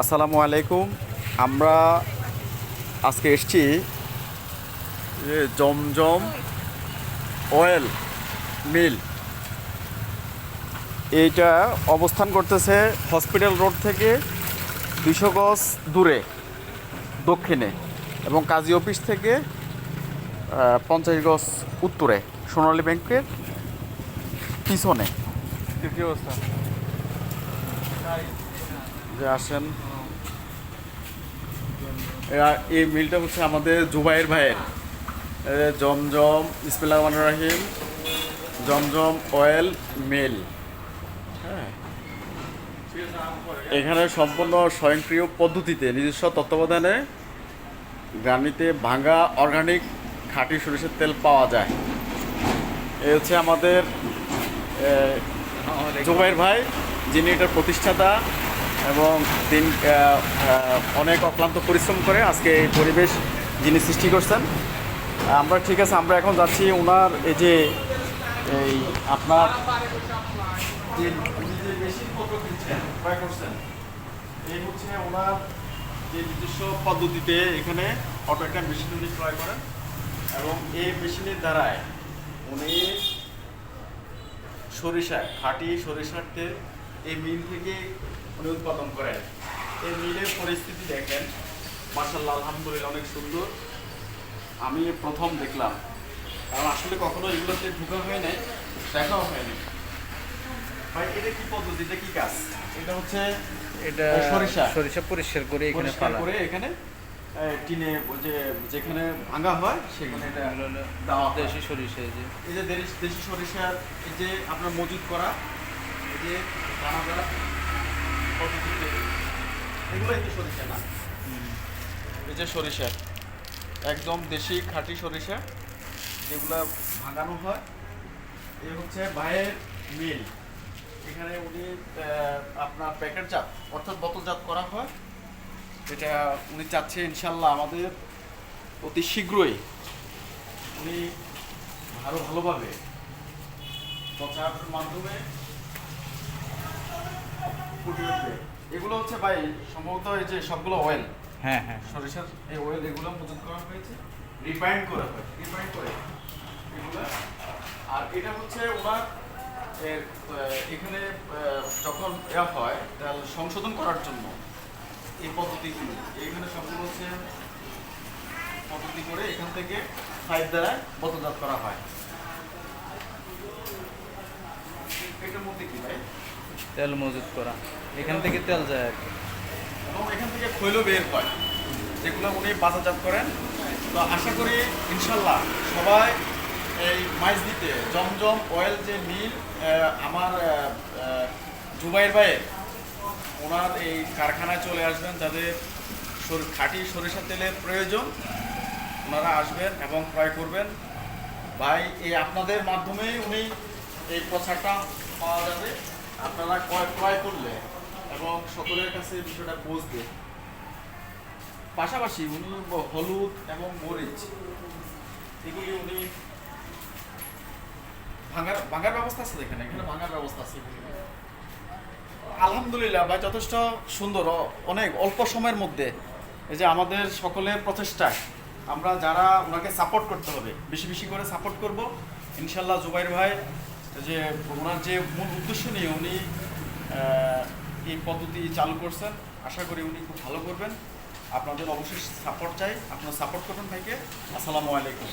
আসসালামু আলাইকুম। আমরা আজকে এসছি জমজম অয়েল মিল। এইটা অবস্থান করতেছে হসপিটাল রোড থেকে দুশো গজ দূরে, দক্ষিণে এবং কাজী অফিস থেকে পঞ্চাশ গজ উত্তরে, সোনালী ব্যাংকের পিছনে। অবস্থা? যে আসেন। এই মিলটা হচ্ছে আমাদের জুবাইর ভাইয়ের। এ, জমজম ইসমিল্লা রহমান রাহিম জমজম অয়েল মিল। হ্যাঁ। এখানে সম্পূর্ণ স্বয়ংক্রিয় পদ্ধতিতে নিজস্ব তত্ত্বাবধানে গ্রামিতে ভাঙ্গা অর্গানিক খাঁটি সরিষার তেল পাওয়া যায়। এই হচ্ছে আমাদের এ, জুবাইর ভাই যিনি এটার প্রতিষ্ঠাতা। এবং আহ, অনেক অক্লান্ত পরিশ্রম করে আজকে এই পরিবেশ যিনি সৃষ্টি করছেন। আমরা ঠিক আছে আমরা এখন যাচ্ছি ওনার এই যে এই আপনার এই হচ্ছে ওনার যে নিজস্ব পদ্ধতিতে এখানে অটো একটা মেশিন উনি ক্রয় করেন এবং এই মেশিনের দ্বারায় উনি সরিষা খাঁটি সরিষার তেল এই মিল থেকে উনি উৎপাদন করেন। এই মিলের পরিস্থিতি দেখেন। মার্শাল্লাহ আলহামদুলিল্লাহ অনেক সুন্দর। আমি প্রথম দেখলাম। কারণ আসলে কখনো এগুলোতে ঢুকা হয় নাই দেখাও হয়নি ভাই এটা কি পদ্ধতি? এটা কি কাজ? এটা হচ্ছে এটা সরিষা। সরিষা পরিষ্কার করে এখানে করে এখানে টিনে যে যেখানে ভাঙা হয় সেখানে এটা। দেশি সরিষা এই যে। এই যে দেশি সরিষার এই যে আপনার মজুত করা সরিষা না? এই যে সরিষা, একদম দেশি খাঁটি সরিষা, যেগুলো ভাঙানো হয়। এই হচ্ছে ভাইয়ের মিল। এখানে উনি আপনার প্যাকেটজাত অর্থাৎ বোতলজাত করা হয়। এটা উনি চাচ্ছে ইনশাল্লাহ আমাদের অতি শীঘ্রই উনি আরও ভালোভাবে প্রচারের মাধ্যমে। এগুলো হচ্ছে ভাই সম্ভবত এই যে সবগুলো অয়েল হ্যাঁ হ্যাঁ সরিষার এই অয়েল এগুলো মজুত করা হয়েছে রিফাইন্ড করা হয় রিফাইন্ড করে এগুলো। আর এটা হচ্ছে ওনার এর, এখানে যখন ইয়া হয় তাহলে সংশোধন করার জন্য এই পদ্ধতিগুলো। এইখানে সবগুলো হচ্ছে পদ্ধতি করে এখান থেকে পাইপ দ্বারা বোতলজাত করা হয় এটার মধ্যে কি ভাই তেল মজুত করা। এখান থেকে তেল যায় আর কি। এবং এখান থেকে খৈল বের হয়, যেগুলো উনি বাজারজাত করেন। তো আশা করি, ইনশাল্লাহ, সবাই এই মাইজ দিতে, জমজম অয়েল যে মিল আমার জুবাইর ভাইয়ের ওনার এই কারখানায় চলে আসবেন যাদের খাঁটি সরিষা তেলের প্রয়োজন। ওনারা আসবেন এবং ক্রয় করবেন। ভাই, এই আপনাদের মাধ্যমেই উনি এই প্রচারটা পাওয়া যাবে। আপনারা ক্রয় ক্রয় করলে এবং সকলের কাছে বিষয়টা পৌঁছবে পাশাপাশি উনি হলুদ এবং মরিচ, এগুলি উনি ভাঙার ভাঙার ব্যবস্থা আছে এখানে এখানে ভাঙার ব্যবস্থা আছে আলহামদুলিল্লাহ ভাই, যথেষ্ট সুন্দর অনেক অল্প সময়ের মধ্যে এই যে আমাদের সকলের প্রচেষ্টায় আমরা যারা ওনাকে সাপোর্ট করতে হবে, বেশি বেশি করে সাপোর্ট করব। ইনশাল্লাহ জুবাইর ভাই যে ওনার যে মূল উদ্দেশ্য নিয়ে উনি এই পদ্ধতি চালু করছেন, আশা করি উনি খুব ভালো করবেন। আপনাদের অবশ্যই সাপোর্ট চাই। আপনারা সাপোর্ট করবেন ভাইকে। আসসালামু আলাইকুম।